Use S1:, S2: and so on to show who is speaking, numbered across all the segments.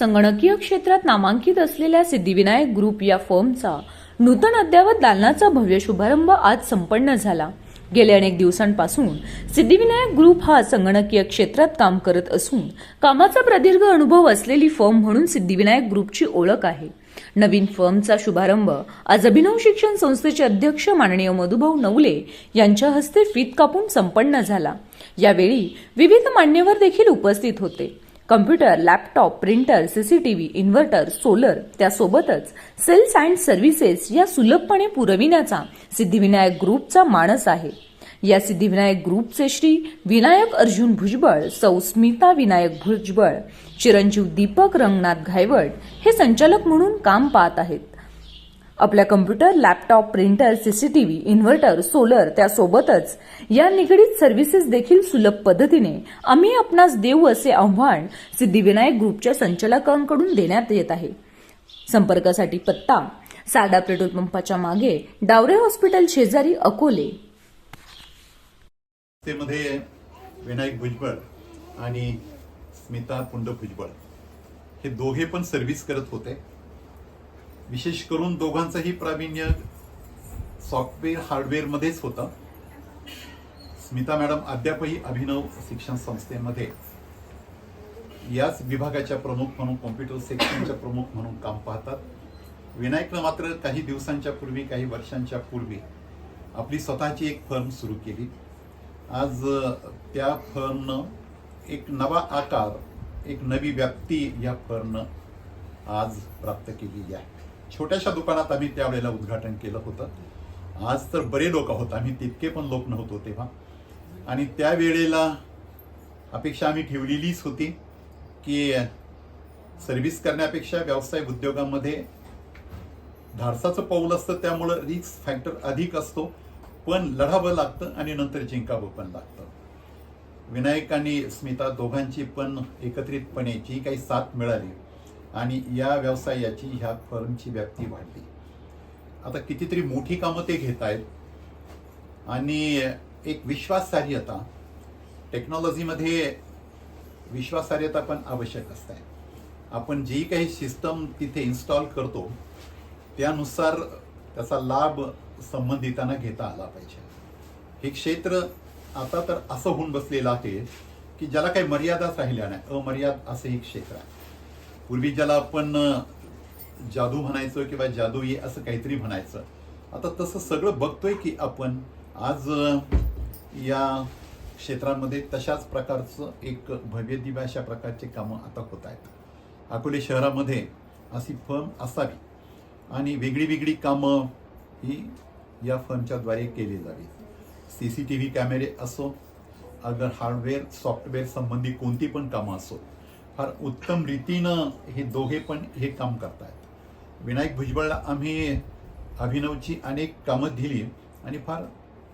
S1: संगणकीय क्षेत्रात नामांकित असलेल्या सिद्धिविनायक ग्रुप या फर्मचा नूतन अद्ययावत दालनाचा भव्य शुभारंभ आज संपन्न झाला. गेल्या अनेक दिवसांपासून सिद्धिविनायक ग्रुप हा संगणकीय क्षेत्रात काम करत असून कामाचा प्रदीर्घ अनुभव असलेली फर्म म्हणून सिद्धिविनायक ग्रुपची ओळख आहे. नवीन फर्मचा शुभारंभ आज अभिनव शिक्षण संस्थेचे अध्यक्ष माननीय मधुभाऊ नवले यांच्या हस्ते फीत कापून संपन्न झाला. यावेळी विविध मान्यवर देखील उपस्थित होते. Computer laptop printer CCTV inverter solar त्यासोबतच सेल्स अँड सर्व्हिसेस या सुलभपणे पुरविण्याचा सिद्धिविनायक ग्रुपचा मानस आहे. या सिद्धिविनायक ग्रुपचे श्री विनायक अर्जुन भुजबळ सौ स्मिता विनायक भुजबळ चिरंजीव दीपक रंगनाथ घायवट हे संचालक म्हणून काम पाहत आहेत. आपल्या computer laptop printer CCTV inverter solar त्यासोबतच या निगडीत सर्व्हिसेस देखील सुलभ पद्धतीने आम्ही आपणास देऊ असे आव्हान सिद्धिविनायक ग्रुपच्या संचालकांकडून देण्यात येत आहे. संपर्कासाठी पत्ता साडा पेट्रोल पंपाच्या मागे डावरे हॉस्पिटल शेजारी अकोले.
S2: विनायक भुजबळ आणि स्मिता पुंड भुजबळ हे दोघे पण सर्व्हिस करत होते. विशेष करून दोघांचंही प्रावीण्य सॉफ्टवेअर हार्डवेअरमध्येच होतं. स्मिता मॅडम अद्यापही अभिनव शिक्षण संस्थेमध्ये. याच विभागाच्या प्रमुख म्हणून कॉम्प्युटर सेक्शनच्या प्रमुख म्हणून काम पाहतात. विनायकनं मात्र काही दिवसांच्या पूर्वी काही वर्षांच्या पूर्वी आपली स्वतःची एक फर्म सुरू केली. आज त्या फर्मनं एक नवा आकार एक नवी व्याप्ती या फर्मनं आज प्राप्त केलेली आहे. छोट्याशा दुकानात आम्ही त्यावेळेला उद्घाटन केलं होतं. आज तर बरे लोक आहोत. आम्ही तितके पण लोक नव्हतो तेव्हा. आणि त्यावेळेला अपेक्षा आम्ही ठेवलेलीच होती की सर्व्हिस करण्यापेक्षा व्यवसाय उद्योगामध्ये धाडसाचं पाऊल असतं त्यामुळं रिस्क फॅक्टर अधिक असतो. पण लढावं लागतं आणि नंतर जिंकावं पण लागतं. विनायक आणि स्मिता दोघांची पण एकत्रितपणे जी काही साथ मिळाली आणि या व्यवसायाची ह्या फर्मची व्याप्ती वाढली. आता कितीतरी मोठी कामं ते घेत आहेत. आणि एक विश्वासार्हता टेक्नॉलॉजीमध्ये विश्वासार्हता पण आवश्यक असते. आपण जी काही सिस्टम तिथे इन्स्टॉल करतो त्यानुसार त्याचा लाभ संबंधितांना घेता आला पाहिजे. हे क्षेत्र आता तर असं होऊन बसलेलं आहे की ज्याला काही मर्यादाच राहिल्या नाही. अमर्याद असं हे क्षेत्र आहे. पूर्वी ज्याला आपण जादू म्हणायचो किंवा जादूई असं काहीतरी म्हणायचं. आता तसं सगळं बघतोय की आपण आज या क्षेत्रामध्ये तशाच प्रकारचं एक भव्य दिव्य अशा प्रकारचे कामं आता होत आहेत. अकोले शहरामध्ये अशी फर्म असावी आणि वेगळी वेगळी कामं ही या फर्मच्याद्वारे केली जावी. सी सी टी व्ही कॅमेरे असो अगर हार्डवेअर सॉफ्टवेअर संबंधी कोणती पण कामं असो फार उत्तम रीतीनं हे दोघे पण हे काम करतायत. विनायक भुजबळला आम्ही अभिनवची अनेक कामं दिली आणि फार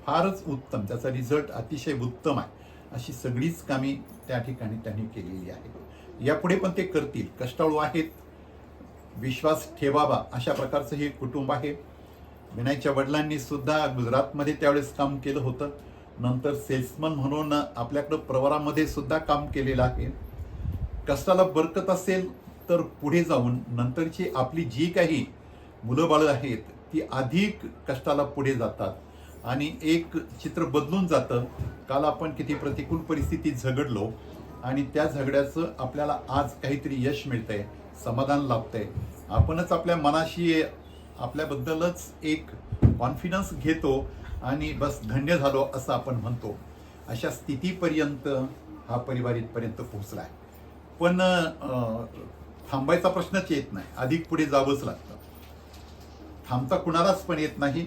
S2: फारच उत्तम त्याचा रिझल्ट अतिशय उत्तम आहे अशी सगळीच कामे त्या ठिकाणी त्यांनी केलेली आहेत. यापुढे पण ते करतील. कष्टाळू आहेत. विश्वास ठेवावा अशा प्रकारचं हे कुटुंब आहे. विनायकच्या वडिलांनी सुद्धा गुजरातमध्ये त्यावेळेस काम केलं होतं. नंतर सेल्समन म्हणून आपल्याकडं प्रवरामध्ये सुद्धा काम केलेलं आहे. कष्टाला बरकत असेल तर पुढे जाऊन नंतरची आपली जी काही मुलं बाळं आहेत ती अधिक कष्टाला पुढे जातात. आणि एक चित्र बदलून जातं. काल आपण किती प्रतिकूल परिस्थितीत झगडलो आणि त्या झगड्याचं आपल्याला आज काहीतरी यश मिळतंय समाधान लाभतंय. आपणच आपल्या मनाशी आपल्याबद्दलच एक कॉन्फिडन्स घेतो आणि बस धन्य झालो असं आपण म्हणतो. अशा स्थितीपर्यंत हा परिवार इथपर्यंत पोहोचला आहे पण थांबायचा प्रश्नच येत नाही. अधिक पुढे जावंच लागतं. थांबता कुणालाच पण येत नाही.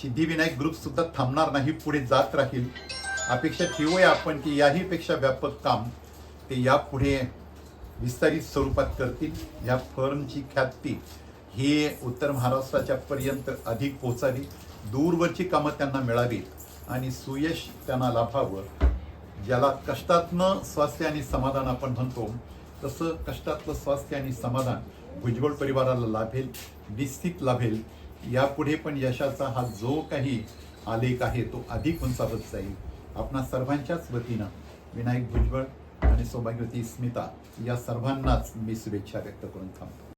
S2: सिद्धिविनायक ग्रुपसुद्धा थांबणार नाही पुढे जात राहील. अपेक्षा ठेवूया आपण की याहीपेक्षा व्यापक काम ते यापुढे विस्तारित स्वरूपात करतील. या फर्मची ख्याती ही उत्तर महाराष्ट्राच्या पर्यंत अधिक पोचावी. दूरवरची कामं त्यांना मिळावीत आणि सुयश त्यांना लाभावं ज्याला कष्टातनं स्वास्थ्य आणि समाधान आपण म्हणतो तसं कष्टातलं स्वास्थ्य आणि समाधान भुजबळ परिवाराला लाभेल निश्चित लाभेल. यापुढे पण यशाचा हा जो काही आलेख आहे तो अधिक उंचावत जाईल. आपणा सर्वांच्याच वतीनं विनायक भुजबळ आणि सौभाग्यवती स्मिता या सर्वांनाच मी शुभेच्छा व्यक्त करून थांबतो.